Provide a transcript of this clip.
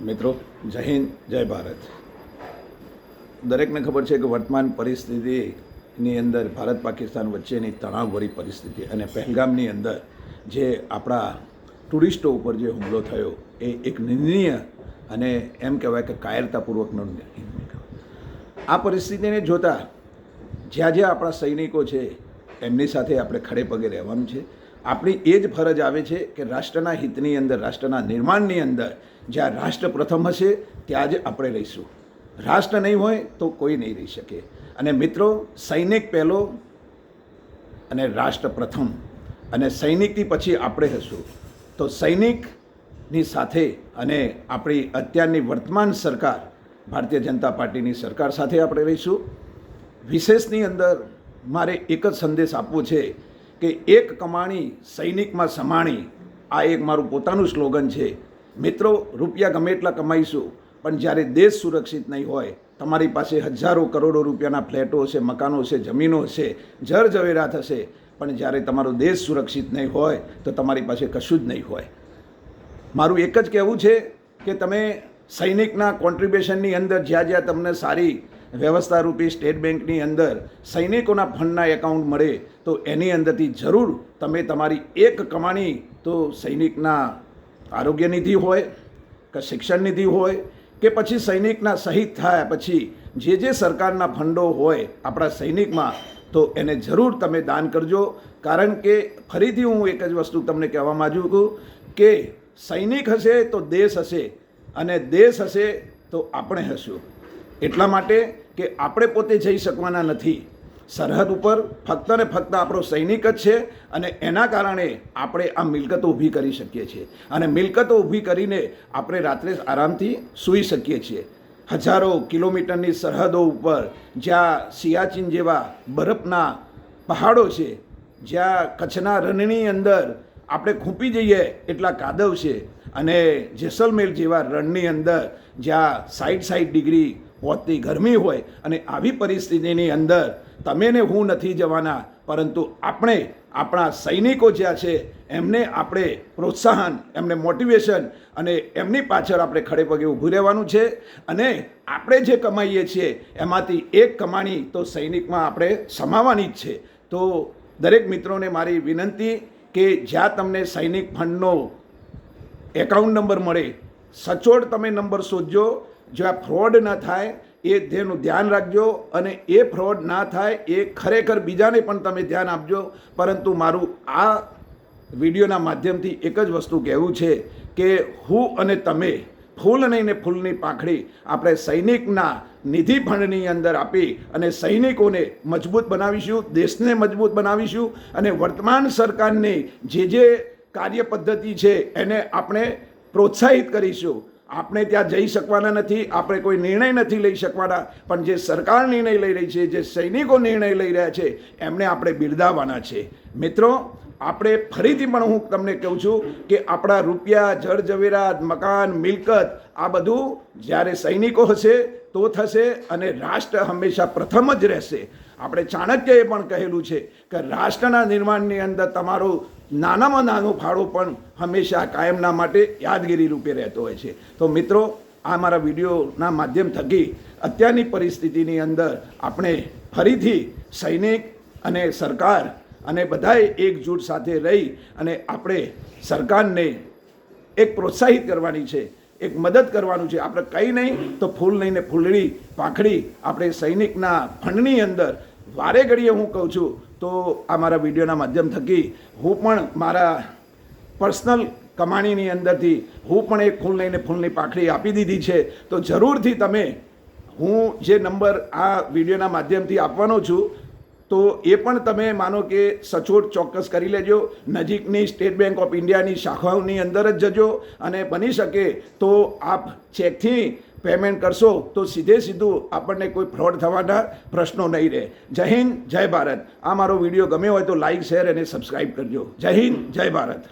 મિત્રો, જય હિન્દ, જય ભારત. દરેકને ખબર છે કે વર્તમાન પરિસ્થિતિની અંદર ભારત પાકિસ્તાન વચ્ચેની તણાવભરી પરિસ્થિતિ અને પહેલગામની અંદર જે આપણા ટુરિસ્ટો ઉપર જે હુમલો થયો એ એક નિંદનીય અને એમ કહેવાય કે કાયરતાપૂર્વકનો આ પરિસ્થિતિને જોતા જ્યાં જ્યાં આપણા સૈનિકો છે, એમની સાથે આપણે ખડે પગે રહેવાનું છે. આપણી એ જ ફરજ આવે છે કે રાષ્ટ્રના હિતની અંદર, રાષ્ટ્રના નિર્માણની અંદર જ્યાં રાષ્ટ્ર પ્રથમ હશે, ત્યાં જ આપણે રહીશું. રાષ્ટ્ર નહીં હોય તો કોઈ નહીં રહી શકે. અને મિત્રો, સૈનિક પહેલો અને રાષ્ટ્ર પ્રથમ. અને સૈનિકથી પછી આપણે હશું. તો સૈનિકની સાથે અને આપણી અત્યારની વર્તમાન સરકાર, ભારતીય જનતા પાર્ટીની સરકાર સાથે આપણે રહીશું. વિશેષની અંદર મારે એક જ સંદેશ આપવો છે કે એક કમાણી સૈનિકમાં સમાણી, આ એક મારું પોતાનું સ્લોગન છે. મિત્રો, રૂપિયા ગમે એટલા કમાઈશું, પણ જ્યારે દેશ સુરક્ષિત નહીં હોય, તમારી પાસે હજારો કરોડો રૂપિયાના ફ્લેટો હશે, મકાનો હશે, જમીનો હશે જર થશે પણ જ્યારે તમારો દેશ સુરક્ષિત નહીં હોય, તો તમારી પાસે કશું જ નહીં હોય. મારું એક જ કહેવું છે કે તમે સૈનિકના કોન્ટ્રીબ્યુશનની અંદર જ્યાં જ્યાં તમને સારી વ્યવસ્થા રૂપી સ્ટેટ બેંકની અંદર સૈનિકોના ફંડના એકાઉન્ટ મળે તો એની અંદરથી જરૂર તમે તમારી એક કમાણી તો સૈનિકના આરોગ્ય નિધિ હોય, કે શિક્ષણ નિધિ હોય, કે પછી સૈનિકના શહીદ થયા, પછી જે જે સરકારના ફંડો હોય આપણા સૈનિકમાં, તો એને જરૂર તમે દાન કરજો. કારણ કે ફરીથી હું એક જ વસ્તુ તમને કહેવા માંગુ છું કે સૈનિક હશે તો દેશ હશે અને દેશ હશે તો આપણે હશું. એટલા માટે કે આપણે પોતે જઈ શકવાના નથી. સરહદ ઉપર ફક્ત ને ફક્ત આપણો સૈનિક જ છે અને એના કારણે આપણે આ મિલકતો ઊભી કરી શકીએ છીએ. અને મિલકતો ઊભી કરીને આપણે રાત્રે આરામથી સૂઈ શકીએ છીએ. હજારો કિલોમીટરની સરહદો ઉપર જ્યાં સિયાચીન જેવા બરફના પહાડો છે, જ્યાં કચ્છના રણની અંદર આપણે ખૂંપી જઈએ એટલા કાદવ છે અને જેસલમેર જેવા રણની અંદર જ્યાં સાઠ સાઠ ડિગ્રી પહોંચતી ગરમી હોય અને આવી પરિસ્થિતિની અંદર તમે ને હું નથી જવાના, પરંતુ આપણે આપણા સૈનિકો જ્યાં છે, એમને આપણે પ્રોત્સાહન, એમને મોટિવેશન અને એમની પાછળ આપણે ખડે પગે ઊભું રહેવાનું છે અને આપણે જે કમાઈએ છીએ, એમાંથી એક કમાણી તો સૈનિકમાં આપણે સમાવવાની જ છે. તો દરેક મિત્રોને મારી વિનંતી કે જ્યાં તમને સૈનિક ફંડનો એકાઉન્ટ નંબર મળે, સચોટ તમે નંબર શોધજો જ્યાં ફ્રોડ ન થાય, એ તેનું ધ્યાન રાખજો અને એ ફ્રોડ ના થાય, એ ખરેખર બીજાને પણ તમે ધ્યાન આપજો. પરંતુ મારું આ વિડીયોના માધ્યમથી એક જ વસ્તુ કહેવું છે કે હું અને તમે ફૂલ નહીં ને ફૂલની પાંખડી આપણે સૈનિકના નિધિ ફંડની અંદર આપી અને સૈનિકોને મજબૂત બનાવીશું, દેશને મજબૂત બનાવીશું અને વર્તમાન સરકારની જે જે કાર્ય પદ્ધતિ છે એને આપણે પ્રોત્સાહિત કરીશું. આપણે ત્યાં જઈ શકવાના નથી, આપણે કોઈ નિર્ણય નથી લઈ શકવાના, પણ જે સરકાર નિર્ણય લઈ રહી છે, જે સૈનિકો નિર્ણય લઈ રહ્યા છે, એમને આપણે બિરદાવવાના છે. મિત્રો આપણે ફરીથી પણ હું તમને કહું છું કે આપણા રૂપિયા, જળ ઝવેરાત, મકાન, મિલકત આ બધું જ્યારે સૈનિકો હશે તો થશે અને રાષ્ટ્ર હંમેશા પ્રથમ જ રહેશે. આપણે ચાણક્યએ પણ કહેલું છે કે રાષ્ટ્રના નિર્માણની અંદર તમારો નાનામાં નાનો ફાળો પણ હંમેશા કાયમના માટે યાદગીરી રૂપે રહેતો હોય છે. તો મિત્રો, આ મારા વિડીયોના માધ્યમ થકી અત્યારની પરિસ્થિતિની અંદર આપણે ફરીથી સૈનિક અને સરકાર અને બધાએ એકજૂટ સાથે રહી અને આપણે સરકારને એક પ્રોત્સાહિત કરવાની છે, એક મદદ કરવાનું છે. આપણે કંઈ નહીં તો ફૂલ નહીં ને ફૂલડી પાંખડી આપણે સૈનિકના ફંડની અંદર વારે ઘડીએ હું કહું છું તો આ મારા વિડીયોના માધ્યમ થકી હું પણ મારા પર્સનલ કમાણીની અંદરથી હું પણ એક ફૂલ લઈને ફૂલની પાંખડી આપી દીધી છે. તો જરૂરથી તમે હું જે નંબર આ વિડીયોના માધ્યમથી આપવાનો છું તો એ પણ તમે માનો કે સચોટ ચોક્કસ કરી લેજો. નજીકની સ્ટેટ બેંક ઓફ ઇન્ડિયાની શાખાઓની અંદર જ જજો અને બની શકે તો આપ ચેકથી પેમેન્ટ કરશો તો સીધે સીધું આપણને કોઈ ફ્રોડ થવાના પ્રશ્નો નહીં રહે. જય હિન્દ, જય ભારત. આ મારો વીડિયો ગમ્યો હોય તો લાઈક, શેર અને સબસ્ક્રાઈબ કરજો. જય હિન્દ, જય ભારત.